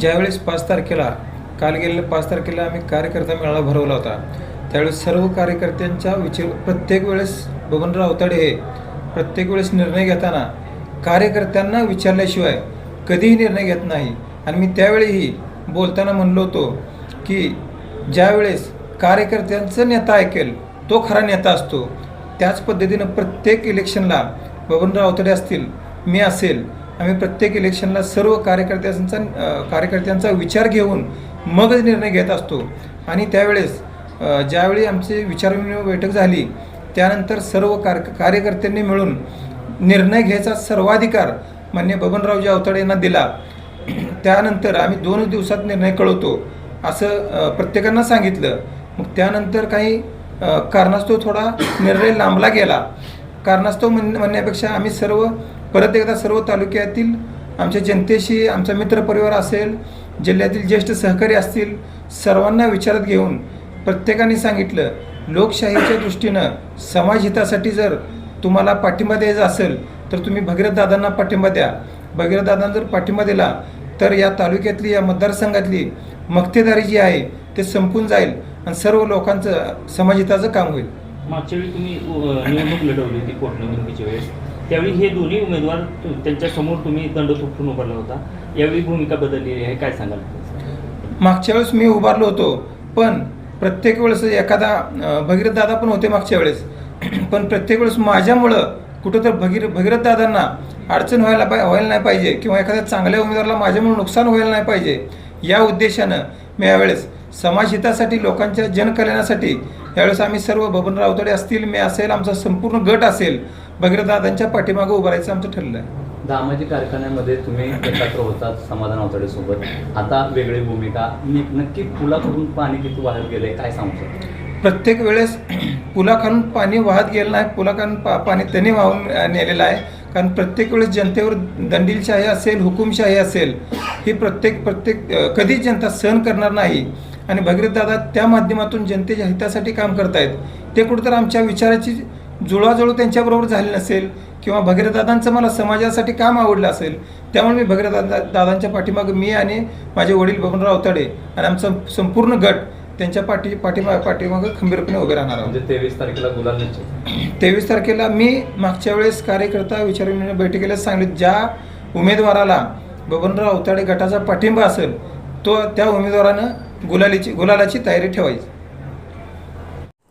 ज्यावेळेस पाच तारखेला काल गेलेल्या पाच तारखेला आम्ही कार्यकर्ता मेळावा भरवला होता. त्यावेळेस सर्व कार्यकर्त्यांच्या विचार प्रत्येक वेळेस बबनराव अवताडे हे प्रत्येक वेळेस निर्णय घेताना कार्यकर्त्यांना विचारल्याशिवाय कधीही निर्णय घेत नाही. आणि मी त्यावेळीही बोलताना म्हणलो होतो की ज्यावेळेस कार्यकर्त्यांचं नेता ऐकेल तो खरा नेता असतो. त्याच पद्धतीनं प्रत्येक इलेक्शनला बबनराव अवतडे असतील मी असेल. आम्ही प्रत्येक इलेक्शनला सर्व कार्यकर्त्यांचा कार्यकर्त्यांचा विचार घेऊन मगच निर्णय घेत असतो. आणि त्यावेळेस ज्यावेळी आमची विचारविनिमय बैठक झाली त्यानंतर सर्व कार कार्यकर्त्यांनी मिळून निर्णय घ्यायचा सर्वाधिकार मान्य बबनरावजी अवताडे यांना दिला. त्यानंतर आम्ही दोन दिवसात निर्णय कळवतो असं प्रत्येकांना सांगितलं. मग त्यानंतर काही कारणास्तव थोडा निर्णय लांबला गेला. कारणास्तव म्हण म्हणण्यापेक्षा आम्ही सर्व परत एकदा सर्व तालुक्यातील आमच्या जनतेशी आमचा मित्रपरिवार असेल जिल्ह्यातील ज्येष्ठ सहकारी असतील सर्वांना विचारात घेऊन प्रत्येकाने सांगितलं लोकशाहीच्या दृष्टीनं समाजहितासाठी जर तुम्हाला पाठिंबा द्यायचा असेल तर तुम्ही भगीरथ दादांना पाठिंबा द्या. भगीरथ दादांना जर पाठिंबा दिला तर या तालुक्यातली या मतदारसंघातली मक्तेदारी जी आहे ते संपून जाईल आणि सर्व लोकांचं समाजहिताचं काम होईल. मागच्या वेळी तुम्ही निवडणूक लढवली होती पोटनिवडणुकीच्या वेळेस. त्यावेळी हे दोन्ही उमेदवार त्यांच्या त्यांच्यासमोर तुम्ही दंड थोपटून उभारला होता. यावेळी भूमिका बदललेली आहे. काय सांगाल? मागच्या वेळेस मी उभारलो होतो पण प्रत्येक वेळेस एखादा भगीरथ दादा पण होते मागच्या वेळेस. पण प्रत्येक वेळेस माझ्यामुळं कुठं तर भगीर भगीरथ दादांना अडचण व्हायला पाय व्हायला नाही पाहिजे किंवा एखाद्या चांगल्या उमेदवाराला माझ्यामुळे नुकसान व्हायला नाही पाहिजे. या उद्देशानं मी यावेळेस समाजहितासाठी लोकांच्या जनकल्याणासाठी यावेळेस आम्ही सर्व बबन रावतडे असतील मी असेल आमचा संपूर्ण गट असेल भगीरथ दादांच्या पाठीमागं उभं राहायचं आमचं ठरलं. आहे दामाजी कारखान्यामध्ये तुम्ही एकत्र होतात समाधान अवतडे सोबत आता वेगळी भूमिका. नि- नक्की पुलाकडून पाणी किती बाहेर गेले काय सांगू शकता? प्रत्येक वेळेस पुलाखालून पाणी वाहत गेलं नाही पुलाखालून पा पाणी त्यांनी वाहून अ, नेलेलं आहे. कारण प्रत्येक वेळेस जनतेवर दंडीलशाही असेल हुकुमशाही असेल ही प्रत्येक प्रत्येक अ, कधीच जनता सहन करणार नाही. आणि भगीरथ दादा त्या माध्यमातून जनतेच्या हितासाठी काम करतायत. ते कुठंतरी आमच्या विचाराची जुळवाजुळव त्यांच्याबरोबर झाली नसेल किंवा भगीरथ दादांचं मला समाजासाठी काम आवडलं असेल त्यामुळे मी भगीरथ दादा दादांच्या पाठीमागं मी आणि माझे वडील बबनराव अवताडे आणि आमचा संपूर्ण गट त्यांच्या पाठी पाठीमा पाठीमागं खंबीरपणे उभे राहणार आहोत. म्हणजे तेवीस तारखेला गुलाल निश्चित तेवीस तारखेला मी मागच्या वेळेस कार्यकर्ता विचारविनिमय बैठकीला सांगितलं ज्या उमेदवाराला बबनराव अवताडे गटाचा पाठिंबा असेल तो त्या उमेदवारानं गुलालीची गुलालाची तयारी ठेवायची.